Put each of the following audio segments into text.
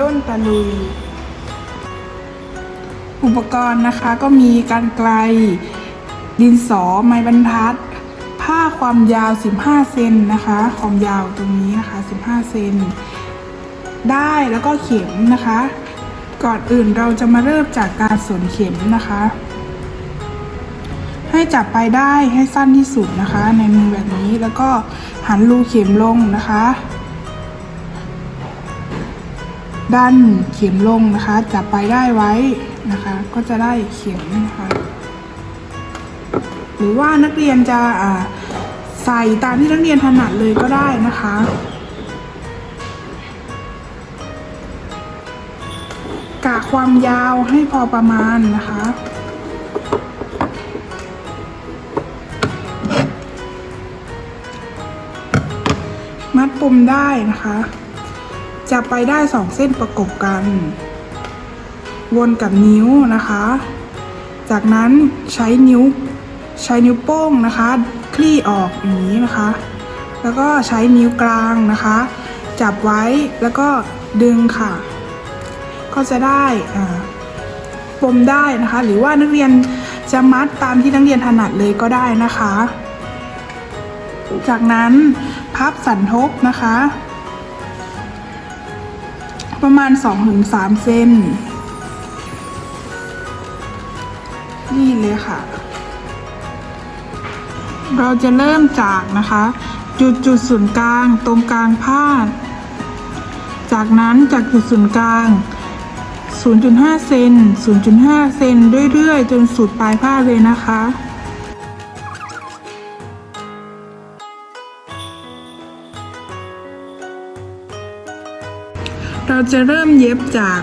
ด้นตะลุย อุปกรณ์นะคะก็มีการไกล ดินสอไม้บรรทัด ผ้าความยาว 15 เซนนะคะ ความยาวตรงนี้นะคะ 15 เซนได้แล้วก็เข็มนะคะ ก่อนอื่นเราจะมาเริ่มจากการสวนเข็มนะคะ ให้จับไปได้ให้สั้นที่สุดนะคะ ในมือแบบนี้แล้วก็หันรูเข็มลงนะคะ ด้านเข็มลงนะคะ จับไปได้ไว้นะคะ ก็จะได้เข็มนะคะ หรือว่านักเรียนจะใส่ตามที่นักเรียนถนัดเลยก็ได้นะคะกะความยาวให้พอประมาณนะคะ มัดปมได้นะคะ จะไปได้สองเส้นประกบกัน วนกับนิ้วนะคะ จากนั้นใช้นิ้วใช้นิ้วโป้งนะคะ คลี่ออกอย่างนี้นะคะ แล้วก็ใช้นิ้วกลางนะคะ จับไว้แล้วก็ดึงค่ะ ก็จะได้ปมได้นะคะ หรือว่านักเรียนจะมัดตามที่นักเรียนถนัดเลยก็ได้นะคะ จากนั้นพับสันทบนะคะ ประมาณ 2-3เซนนี่เลยค่ะ เราจะเริ่มจากนะคะ จุดจุดศูนย์กลางตรงกลางผ้า จากนั้นจากจุดศูนย์กลาง 0.5 เซน 0.5 เซนเรื่อยๆ จนสุดปลายผ้าเลยนะคะ เราจะเริ่มเย็บจาก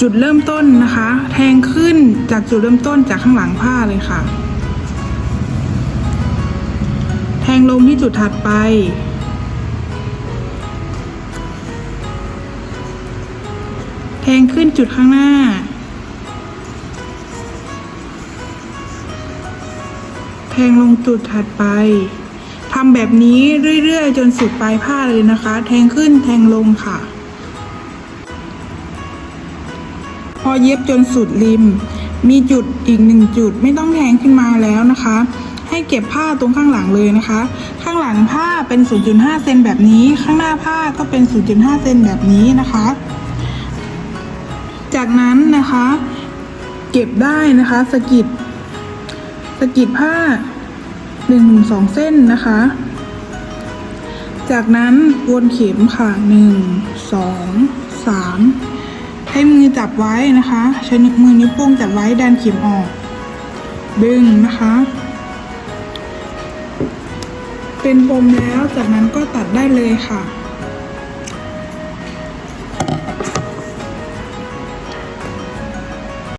จุดเริ่มต้นนะคะ แทงขึ้นจากจุดเริ่มต้นจากข้างหลังผ้าเลยค่ะ แทงลงที่จุดถัดไปแทงขึ้นจุดข้างหน้า แทงลงจุดถัดไป ทำแบบนี้เรื่อยๆ จนสุดปลายผ้าเลยนะคะ แทงขึ้นแทงลงค่ะ พอเย็บจนสุดริม มีจุดอีกหนึ่งจุดไม่ต้องแทงขึ้นมาแล้วนะคะ ให้เก็บผ้าตรงข้างหลังเลยนะคะ ข้างหลังผ้าเป็น 0.5 เซนแบบนี้ ข้างหน้าผ้าก็เป็น 0.5 เซนแบบนี้นะคะ จากนั้นนะคะ เก็บได้นะคะสกิดสกิดผ้า1-2เส้นนะคะ จากนั้นวนเข็มค่ะ 1 2 3 ให้มือจับไว้นะคะ ใช้มือนิ้วโป้งจับไว้ดันเข็มออก ดึงนะคะ เป็นปมแล้วจากนั้นก็ตัดได้เลยค่ะ